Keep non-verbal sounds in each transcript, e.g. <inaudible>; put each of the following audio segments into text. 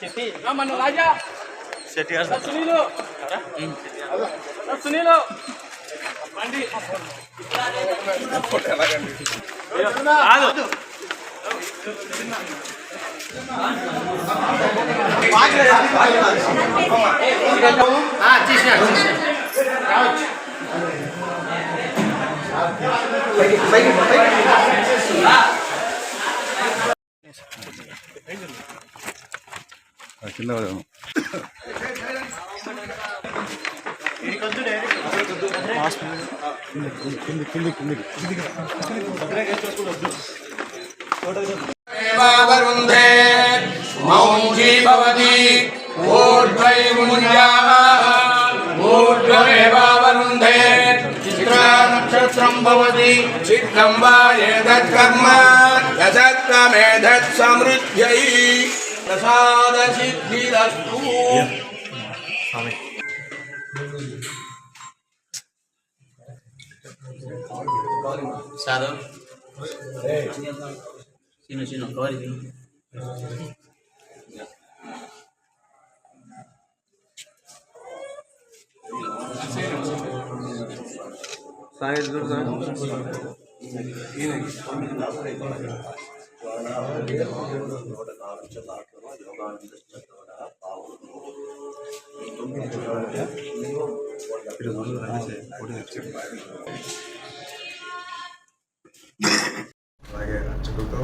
చెప్పి మన రాజా సునీలు సునీలు బండి కాదు కింద ృందే మౌంజీ భవతి ఊర్ధ్వై మున్యా ఊర్ధ్వమేవారుంధే చిత్రానక్షత్రం భవతి చిత్రం వా ఏదత్కర్మ యజత్కమేధత్ సమృద్ధ్యై ప్రసాద సిద్ధిరస్తు సాధం చిన్న చిన్న కవర్ సాయి అలాగే అర్చకులతో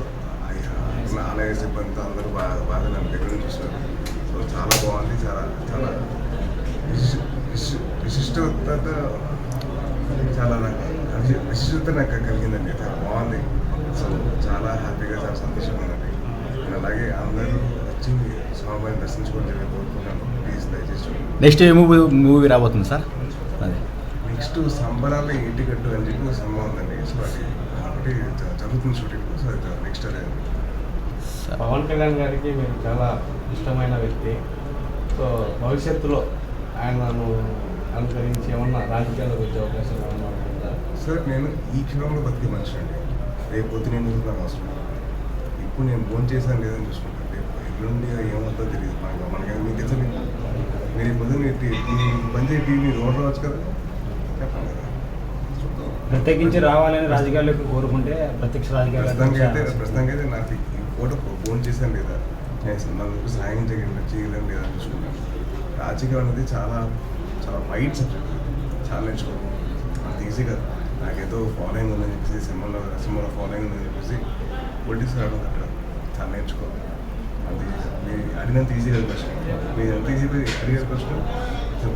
ఆలయ సిబ్బందితో అందరూ బాగా బాగా నన్ను దగ్గర నుంచి చూస్తారు సో చాలా బాగుంది చాలా చాలా విశిష్- విశిష్టత చాలా నాకు విశిష్టత నాకు కలిగిందండి చాలా బాగుంది. సో చాలా హ్యాపీగా చాలా సంతోషంగా ఉందండి అలాగే అందరూ వచ్చి స్వామివారిని దర్శించుకోవాలని కోరుకుంటున్నాను. ప్లీజ్ దయచేసి చూడండి. నెక్స్ట్ ఏ మూవీ మూవీ రాబోతుంది సార్? అదే. నెక్స్ట్ సంబరాల ఇంటికట్టు అని చెప్పి ఒక సినిమా ఉందండి. సో అది ఒకటి జరుగుతుంది షూటింగ్. సో అది నెక్స్ట్ అదే. అండి పవన్ కళ్యాణ్ గారికి మీరు చాలా ఇష్టమైన వ్యక్తి. సో భవిష్యత్తులో ఆయనను అనుకరించి ఏమన్నా రాజకీయాల్లోకి వచ్చే అవకాశం ఏమన్నా సార్ నేను ఈ క్షణంలో బతికే మనిషి అండి. రేపు పొద్దున ఏం చూసుకున్నాను అవసరం. ఇప్పుడు నేను ఫోన్ చేశాను లేదని చూసుకుంటాను రేపు ఎల్లుండి ఏమవుతుందో తెలియదు. మనకి మనకి మీకు తెలుసు మీకు మీరు ఈ ఈ బందీ టీవీ రోడ్ రావచ్చు కదా. చెప్పండి కదా. ప్రత్యేకించి రావాలని రాజకీయాల్లోకి కోరుకుంటే ప్రత్యక్ష ప్రస్తుతానికి అయితే రాజకీయాలు ప్రస్తుతానికి అయితే నాకు ఈ ఫోటో ఫోన్ చేశాను లేదా? నేను నాకు సాయం చేయగలను చేయగలను లేదా అని చూసుకున్నాను. రాజకీయం అనేది చాలా చాలా వైట్ సబ్జెక్ట్ చాలా నేర్చుకోవాలి. అంత ఈజీ కాదు. నాకేదో ఫాలోయింగ్ ఉందని చెప్పేసి సినిమాలో సినిమాలో ఫాలోయింగ్ ఉందని చెప్పేసి పొలిటిక్స్ రావడం అక్కడ చాలా నేర్చుకోవాలి. అది మీరు అడిగినంత ఈజీ కాదు క్వశ్చన్ మీరు ఎంత ఈజీ అడిగే క్వశ్చన్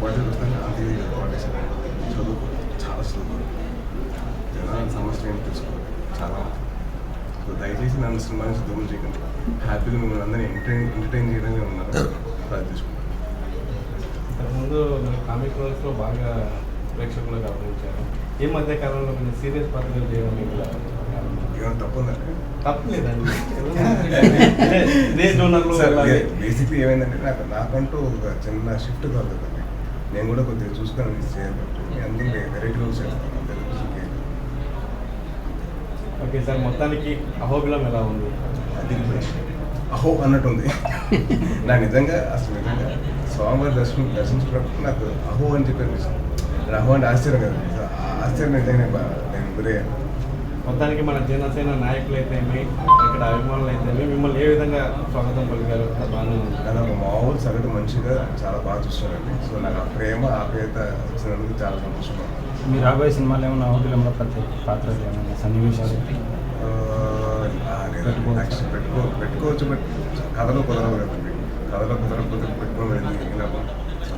పాలిటిక్స్ వస్తాను అంత ఈజీ కాదు పాలిటిక్స్ చదువుకో. చాలా చదువుకో. జనాల సమస్య ఏంటి తెలుసుకోవాలి? చాలా. సో దయచేసి నన్ను సినిమా నుంచి దూరం చేయకండి. హ్యాపీగా మిమ్మల్ని అందరినీ ఎంటర్టైన్ ఎంటర్టైన్ చేయడమే ఉన్నారు ప్రార్థించుకుంటాను ఇంతకుముందు కామిక్ రోల్స్లో బాగా ప్రేక్షకులు గమనించారు ఈ మధ్య కాలంలో మీరు సీరియస్ పాత్రలు చేయడం మీకు. <laughs> బేసిక్లీ ఏమైందంటే నాకు నాకంటూ ఒక చిన్న షిఫ్ట్ కలుగుతుంది. నేను కూడా కొద్దిగా చూసుకొని మిస్ చేయాలి. వెరైటీ చేస్తాను. లేదు. ఓకే సార్ మొత్తానికి అహోబిలం ఎలా ఉంది? అది అహో అన్నట్టుంది. నాకు నిజంగా అసలు నిజంగా స్వామివారి దర్శనం దర్శించుకున్నప్పుడు నాకు అహో అని చెప్పి అనిపిస్తుంది. అంటే ఆశ్చర్యం కదా. ఆశ్చర్యం నిజంగా నేను బా- నేను గురయ్యాను మొత్తానికి మన జనసేన నాయకులు అయితేమి ఇక్కడ అభిమానులు అయితేమి మిమ్మల్ని ఏ విధంగా స్వాగతం పలికారు? బాగానే నన్ను ఒక మామూలు సగటు మంచిగా చాలా బాగా చూస్తున్నారండి. సో నాకు ఆ ప్రేమ ఆప్యాయత ఇచ్చినందుకు చాలా సంతోషంగా ఉంది మీ రాబోయే సినిమాలు ఏమైనా ప్రత్యేక పాత్రలు ఏమైనా సన్నివేశాలు? పెట్టుకో పెట్టుకోవచ్చు బట్ కథలో కుదరవు కదండి. కథలో కుదరకపోతే పెట్టుకోలేదు ఇలా